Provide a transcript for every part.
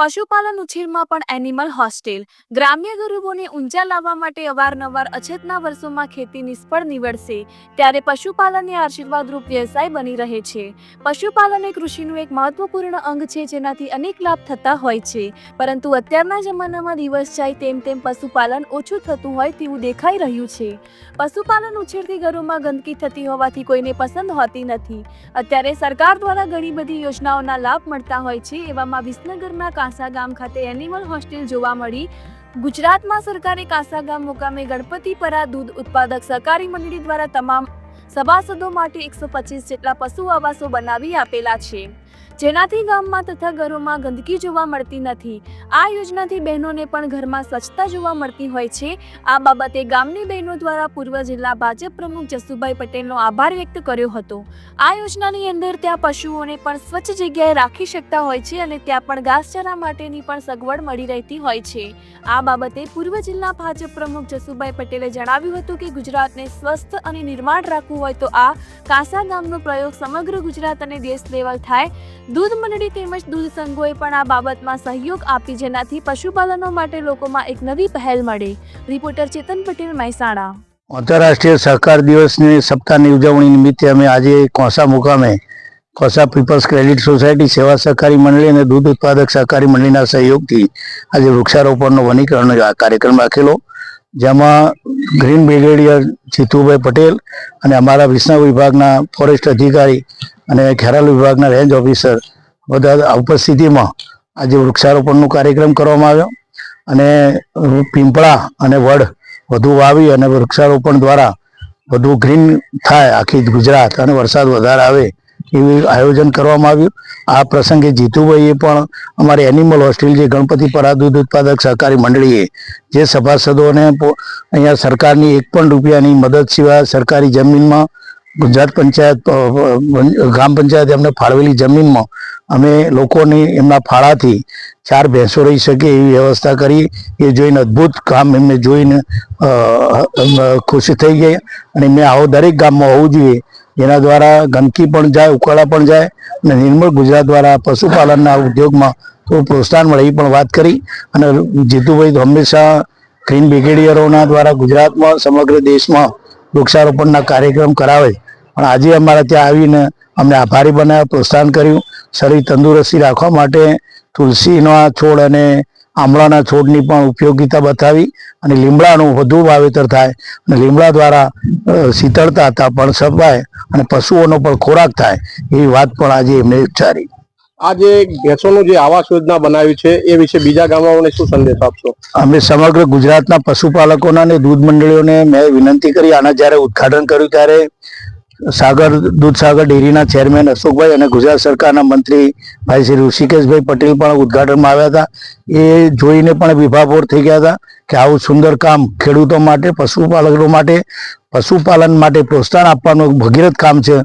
પશુપાલન ઉછેરમાં પણ animal hostel ગ્રામ્ય ગરીબોને ઊંચા લાવવા માટે અવારનવાર અછતના વર્ષોમાં ખેતી નિષ્ફળ નીવડશે. ત્યારે પશુપાલન એ આશીર્વાદરૂપ વ્યવસાય બની રહે છે. પશુપાલન એ કૃષિનું એક મહત્વપૂર્ણ અંગ છે, જેનાથી અનેક લાભ થતા હોય છે. પરંતુ અત્યારના જમાનામાં દિવસ જાય તેમ તેમ પશુપાલન ઓછું થતું હોય તેવું દેખાઈ રહ્યું છે. પશુપાલન ઉછેરથી ઘરોમાં ગંદકી થતી હોવાથી કોઈને પસંદ હોતી નથી. અત્યારે સરકાર દ્વારા ઘણી બધી યોજનાઓના લાભ મળતા હોય છે, એવામાં વિસનગરના કાંસા ગામ ખાતે એનિમલ હોસ્ટેલ જોવા મળી. ગુજરાતમાં સરકારે કાસા ગામ મુકામે ગણપતિપરા દૂધ ઉત્પાદક સહકારી મંડળી દ્વારા તમામ સભાસદો માટે એકસો પચીસ જેટલા પશુ આવાસો બનાવી આપેલા છે. જેનાથી ગામમાં તથા ઘરોમાં ગંદકી જોવા મળતી નથી. આ યોજનાથી બહેનોને પણ ઘરમાં સ્વચ્છતા જોવા મળતી હોય છે. આ બાબતે ગામની બહેનો દ્વારા પૂર્વ જિલ્લા ભાજપ પ્રમુખ જસુભાઈ પટેલનો આભાર વ્યક્ત કર્યો હતો. આ યોજનાની અંદર ત્યાં પશુઓને પણ સ્વચ્છ જગ્યાએ રાખી શકતા હોય છે અને ત્યાં પણ ઘાસચારા માટેની પણ સગવડ મળી રહેતી હોય છે. આ બાબતે પૂર્વ જિલ્લા ભાજપ પ્રમુખ જસુભાઈ પટેલે જણાવ્યું હતું કે ગુજરાતને સ્વસ્થ અને નિર્માણ રાખવું હોય તો આ કાંસા ગામનો પ્રયોગ સમગ્ર ગુજરાત અને દેશ લેવલ થાય. દૂધ મંડળી તેમજ દૂધ સંઘોએ પણ આ બાબતમાં સહયોગ આપી જેનાથી પશુપાલનો માટે લોકોમાં એક નવી પહેલ મળે. રિપોર્ટર ચેતન પટેલ મહેસાણા. આંતરરાષ્ટ્રીય સહકાર દિવસની સપ્તાહની ઉજવણી નિમિત્તે અમે આજે કોસા મુકામે કોસા પીપલ્સ ક્રેડિટ સોસાયટી સેવા સહકારી મંડળી અને દૂધ ઉત્પાદક સહકારી મંડળીના સહયોગથી આજે વૃક્ષારોપણનો વનીકરણનો કાર્યક્રમ રાખેલો. જેમાં ગ્રીન બ્રિગેડિયર જીતુભાઈ પટેલ અને અમારા વિસનગર વિભાગના ફોરેસ્ટ અધિકારી અને ખેરાલુ વિભાગના રેન્જ ઓફિસર બધા ઉપસ્થિતિમાં આજે વૃક્ષારોપણનો કાર્યક્રમ કરવામાં આવ્યો. અને પીંપળા અને વડ વધુ વાવી અને વૃક્ષારોપણ દ્વારા વધુ ગ્રીન થાય આખી ગુજરાત અને વરસાદ વધારે આવે એવું આયોજન કરવામાં આવ્યું. આ પ્રસંગે જીતુભાઈએ પણ અમારી એનિમલ હોસ્ટેલ જે ગણપતિ પરા દૂધ ઉત્પાદક સહકારી મંડળીએ જે સભાસદોને અહીંયા સરકારની એક પણ રૂપિયાની મદદ સિવાય સરકારી જમીનમાં ગુજરાત પંચાયત ગ્રામ પંચાયત એમને ફાળવેલી જમીનમાં અમે લોકોની એમના ફાળાથી ચાર ભેંસો રહી શકે એવી વ્યવસ્થા કરી. એ જોઈને અદ્ભુત કામ એમને જોઈને ખુશી થઈ ગઈ અને મેં આવો દરેક ગામમાં હોવું જોઈએ. જેના દ્વારા ગંદકી પણ જાય, ઉકાળા પણ જાય. અને નિર્મળ ગુજરાત દ્વારા પશુપાલનના ઉદ્યોગમાં થોડું પ્રોત્સાહન મળે એ પણ વાત કરી. અને જીતુભાઈ તો હંમેશા ગ્રીન બ્રિગેડિયરોના દ્વારા ગુજરાતમાં સમગ્ર દેશમાં વૃક્ષારોપણના કાર્યક્રમ કરાવે. પણ આજે અમારા ત્યાં આવીને અમને આભારી બનાવ્યા, પ્રોત્સાહન કર્યું. શરીર તંદુરસ્તી રાખવા માટે તુલસીના છોડ અને આમળાના છોડની પણ ઉપયોગીતા બતાવી અને લીમડાનું વધુ વાવેતર થાય અને લીમડા દ્વારા શીતળતા પણ સપાય અને પશુઓનો પણ ખોરાક થાય એવી વાત પણ આજે એમને ઉચ્ચારી. આ જે ભેંસોનું જે આવાસ યોજના બનાવી છે, એ વિશે બીજા ગામડાઓને શું સંદેશ આપશો? અમે સમગ્ર ગુજરાતના પશુપાલકોના અને દૂધ મંડળીઓને મેં વિનંતી કરી, આના જ્યારે ઉદ્ઘાટન કર્યું ત્યારે સાગર દૂધસાગર ડેરીના ચેરમેન અશોકભાઈ અને ગુજરાત સરકારના મંત્રી ભાઈ શ્રી ઋષિકેશભાઈ પટેલ પણ ઉદઘાટનમાં આવ્યા હતા. એ જોઈને પણ વિભાભોર થઈ ગયા હતા કે આવું સુંદર કામ ખેડૂતો માટે, પશુપાલકો માટે, પશુપાલન માટે પ્રોત્સાહન આપવાનું ભગીરથ કામ છે.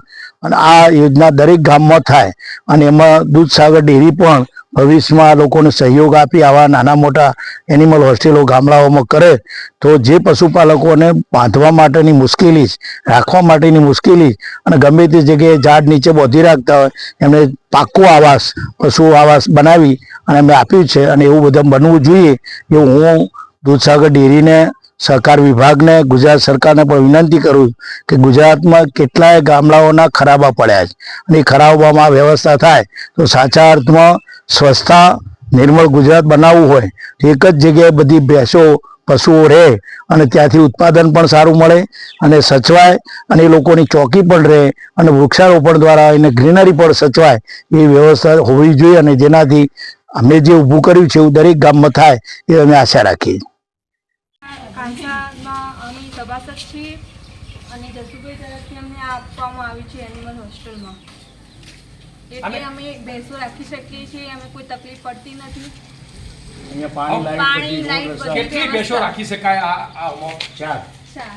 અને આ યોજના દરેક ગામમાં થાય અને એમાં દૂધસાગર ડેરી પણ ભવિષ્યમાં લોકોને સહયોગ આપી આવા નાના મોટા એનિમલ હોસ્ટેલો ગામડાઓમાં કરે તો જે પશુપાલકોને બાંધવા માટેની મુશ્કેલી રાખવા માટેની મુશ્કેલી અને ગમે તે જગ્યાએ ઝાડ નીચે બોધી રાખતા હોય, એમને પાક્કો આવાસ, પશુ આવાસ બનાવી અને અમે આપ્યું છે અને એવું બધા બનવું જોઈએ એવું હું દૂધસાગર ડેરીને સહકાર વિભાગને ગુજરાત સરકારને પણ વિનંતી કરું કે ગુજરાતમાં કેટલાય ગામડાઓના ખરાબા પડ્યા છે. અને એ ખરાબામાં વ્યવસ્થા થાય તો સાચા અર્થમાં સ્વચ્છતા નિર્મળ ગુજરાત બનાવવું હોય એક જ જગ્યાએ બધી ભેંસો, પશુઓ રહે અને ત્યાંથી ઉત્પાદન પણ સારું મળે અને સચવાય અને એ લોકોની ચોકી પણ રહે અને વૃક્ષારોપણ દ્વારા એને ગ્રીનરી પણ સચવાય એ વ્યવસ્થા હોવી જોઈએ અને જેનાથી અમે જે ઊભું કર્યું છે એવું દરેક ગામમાં થાય એ અમે આશા રાખીએ કાંસામાં અમે સભાસદ છીએ અને જસુભાઈ તરફથી અમને આ આપવામાં આવ્યું છે એનિમલ હોસ્ટેલમાં એટલે અમે ભેંસો રાખી શકીએ છીએ અમે કોઈ તકલીફ પડતી નથી પાણી લાઈટ બધી કેટલી ભેંસો રાખી શકાય આ આમાં? ચાર. ચાર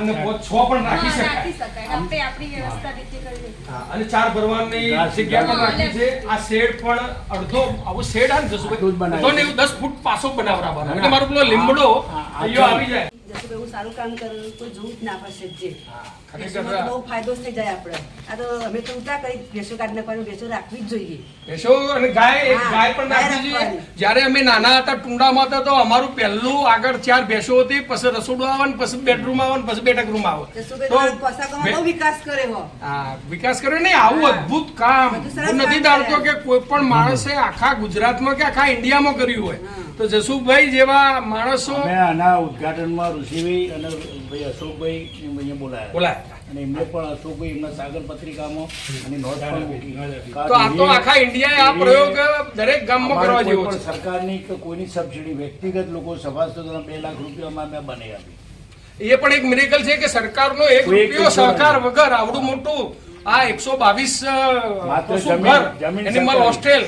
ને પાંચ છ પણ રાખી શકાય. શકાય. આપણે આપણી વ્યવસ્થા રીતે કરી હા, અને ચાર ભરવાની જગ્યા પણ રાખી છે. આ શેડ પણ અડધો આવો શેડ આ ને તો અડધો ને એવું દસ ફૂટ પાસો બનાવરાવાનો એટલે મારો પેલો લીમડો અહીંયા આવી જાય. જસુભાઈ એવું સારું કામ કર્યું કોઈ જોવું જ ના પડશે જે. ખરેખર દેશમાં તો બહુ ફાયદો થઈ જાય આપણે. આ તો અમે તો ઉતા કરી ભેંસો કાઢી નાખવાની ભેંસો રાખવી જ જોઈએ. ભેંસો અને ગાય ગાય પણ રાખવી જોઈએ. જ્યારે અમે નાના હતા ટુંડામાં હતા તો અમારું પહેલું આગળ ચાર ભેસો હતી પછી રસોડું આવે ને પછી બેડરૂમ આવે ને પછી બેઠક રૂમ આવે. તો વિકાસ કર્યો હો હા, વિકાસ કર્યો નહીં આવું અદ્ભુત કામ. હું નથી ધારતો કે કોઈ પણ માણસે આખા ગુજરાતમાં કે આખા ઇન્ડિયામાં કર્યું હોય. તો જસુભાઈ જેવા માણસો આના ઉદઘાટનમાં ઋષિભાઈ અને ભાઈ અશોકભાઈ એમ અહીંયા બોલાયા. બોલાય. અને એમને પણ અશોકભાઈ એમના સાગર પત્રિકામાં અને નોંધ પણ મૂકી. તો આ તો આખા ઇન્ડિયાએ આ પ્રયોગ દરેક ગામમાં કરવા જેવો છે. સરકારની કે કોઈની સબસિડી વ્યક્તિગત લોકો સભાસદોના બે લાખ રૂપિયામાં અમે બને આપી. એ પણ એક મિરેકલ છે કે સરકારનો એક રૂપિયો સહકાર વગર આવડું મોટું આ એકસો બાવીસ જમીન- ઘર એનિમલ હોસ્ટેલ.